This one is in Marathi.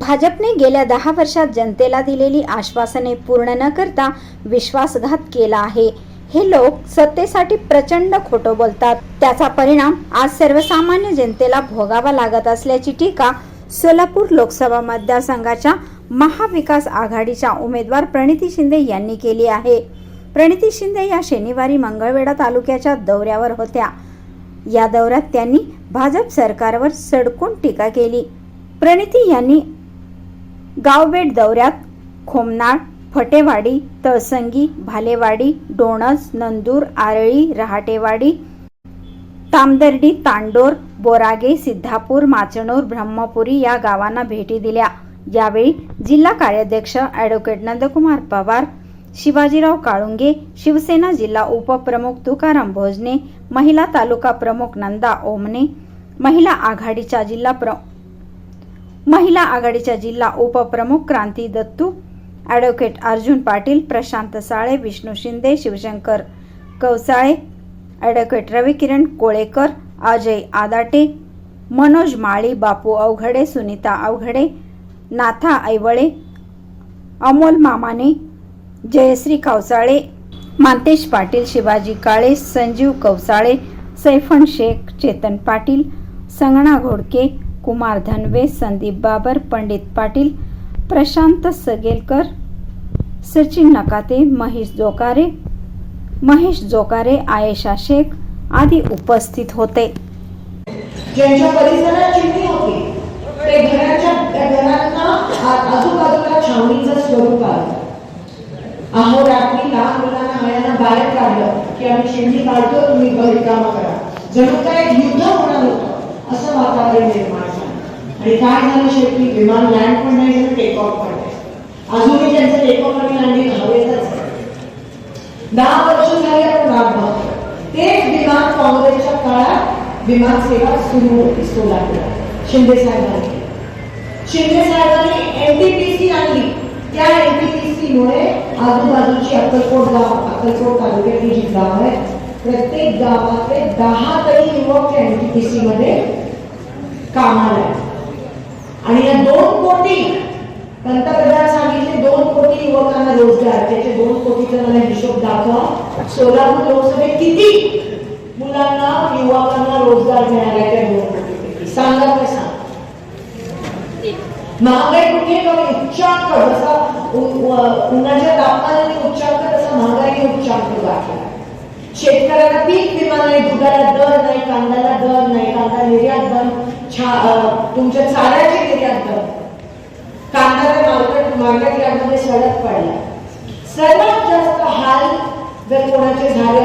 भाजपने गेल्या दहा वर्षात जनतेला दिलेली आश्वासने पूर्ण न करता विश्वासघात केला आहे. हे लोक सत्तेसाठी प्रचंड खोटं बोलतात. त्याचा परिणाम आज सर्वसामान्य जनतेला भोगावा लागत असल्याची टीका सोलापूर लोकसभा मतदारसंघाच्या महाविकास आघाडीच्या उमेदवार प्रणिती शिंदे यांनी केली आहे. प्रणिती शिंदे या शनिवारी मंगळवेढा तालुक्याच्या दौऱ्यावर होत्या. या दौऱ्यात त्यांनी भाजप सरकारवर सडकून टीका केली. प्रणिती यांनी गावबेट दौऱ्यात खोमनाळ फटेवाडी तळसंगी भालेवाडी डोणस नंदूर आरळी रहाटेवाडी तामदर्डी तांडोर बोरागे सिद्धापूर माचणूर ब्रह्मपुरी या गावांना भेटी दिल्या. यावेळी जिल्हा कार्याध्यक्ष ॲडव्होकेट नंदकुमार पवार शिवाजीराव काळुंगे शिवसेना जिल्हा उपप्रमुख तुकाराम भोजने महिला तालुका प्रमुख नंदा ओमने महिला आघाडीच्या जिल्हा प्र महिला आघाडीच्या जिल्हा उपप्रमुख क्रांती दत्तू ॲडव्होकेट अर्जुन पाटील प्रशांत साळे विष्णू शिंदे शिवशंकर कवसाळे ॲडव्होकेट रविकिरण कोळेकर अजय आदाटे मनोज माळी बापू अवघडे सुनीता अवघडे नाथा ऐवळे अमोल मामाने जयश्री कवसाळे मांतेश पाटील शिवाजी काळे संजीव कवसाळे सैफण शेख चेतन पाटील संगणा घोडके कुमार धनवे संदीप बाबर पंडित पाटील प्रशांत सगेलकर सचिन नकाते महेश जोकारे महेश जोकारे आयशा शेख आदी उपस्थित होते. ज्यांच्या परिसरात चिमणी होती ते घराच्या घरांना आजूबाजूला छावणीचं स्वरूप आलं अहो रात्री लहान मुलांना आयांना बाहेर काढलं की आम्ही शेंडी काढतो तुम्ही घरी काम करा. जणू काय युद्ध होणार होतं असं वातावरण निर्माण आणि काय झालं शेवटी, विमान लँड पण नाही झालं टेक ऑफ़ पण नाही अजूनही त्यांचं टेक ऑफ़ आणि लँडिंग हवेतच दहा वर्ष झाली आपण वाट बघतो तेच विमान काँग्रेसच्या काळात विमान सेवा सुरू होती सोलापुरात शिंदे साहेबांनी. शिंदे साहेबांनी एनटीपीसी आणली त्या एनटीपीसी मुळे आजूबाजूची अक्कलकोट गाव, अक्कलकोट तालुक्यातली जी गाव आहे प्रत्येक गावातले दहा तरी युवक त्या एनटीपीसी मध्ये कामाला. आणि या दोन कोटी पंतप्रधान सांगितले दोन कोटी युवकांना रोजगार. त्याचे दोन कोटीचा मला हिशोब दाखवा. सोलापूर लोकसभेत किती मुलांना युवकांना रोजगार मिळाला त्या दोन कोटी सांगा कसा महागाई कुठे कमी उच्चांक जसा उन्हाच्या तापमानाने उच्चांक तसा महागाई उच्चांक गाठला शेतकऱ्याला पीक विमा नाही दुधाला दर नाही कांद्याला दर नाही कांदा निर्यात दर तुमच्या चाऱ्याची निर्यात कांदा कांद्याला मार्केट मार्केट यामध्ये सडक पडला. सर्वात जास्त हाल जर कोणाचे झाले